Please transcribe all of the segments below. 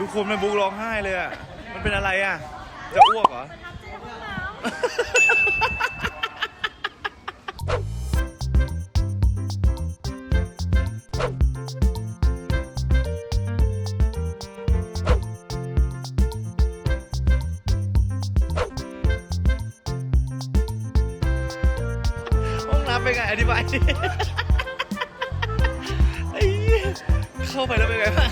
ทุกคนแม่บุ๊กร้องไห้เลยอะ มันเป็นอะไรอะ จะอ้วกเหรอห้องน้ำเป็นไงอธิบายดิ ไอ้เหี้ยเข้าไปแล้วเป็นไงบ้าง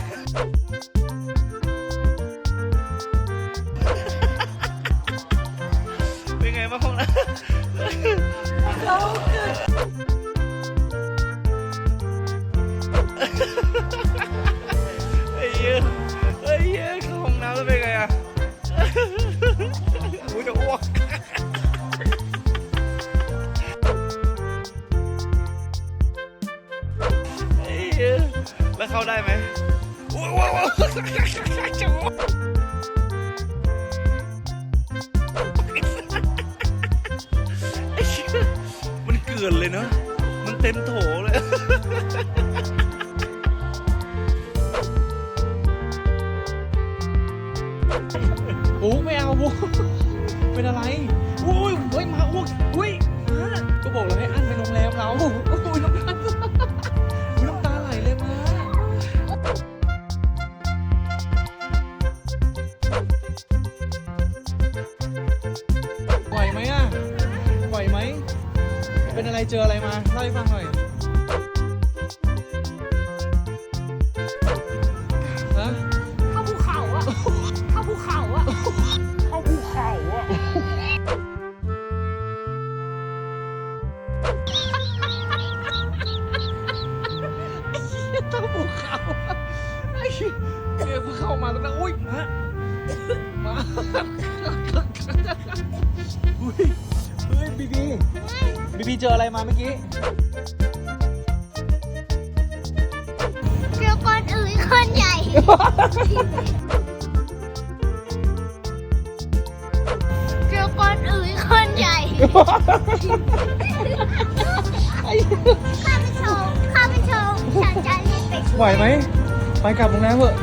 แล้วเข้าได้ไหมโอ้ยโอ้ยโอ้ยจะอ้วกไอ้เหี้ยมันเกลื่อนเลยเนอะมันเต็มโถเลยปุ๊กไม่เอาปุ๊กเป็นอะไรอุ้ยเฮ้ยมาอ้วก อะไรเจออะไรมาเล่าให้ฟังหน่อยฮะเข้าภูเขาอะเข้าภูเขาอะเข้าภูเขาอะตั้งภูเขาไอ้เหี้ยเจอภูเขามาแล้วนะอุ้ยมามาอุ้ยเฮ้ยบีบี บีบีเจออะไรมาเมื่อกี้ เจอคนอื่นคนใหญ่ เจอคนอื่นคนใหญ่ข้าไปโชว์ข้าไปโชว์ฉันจะรีบไปช่วยไหวไหม ไปกลับโรงแรมเถอะ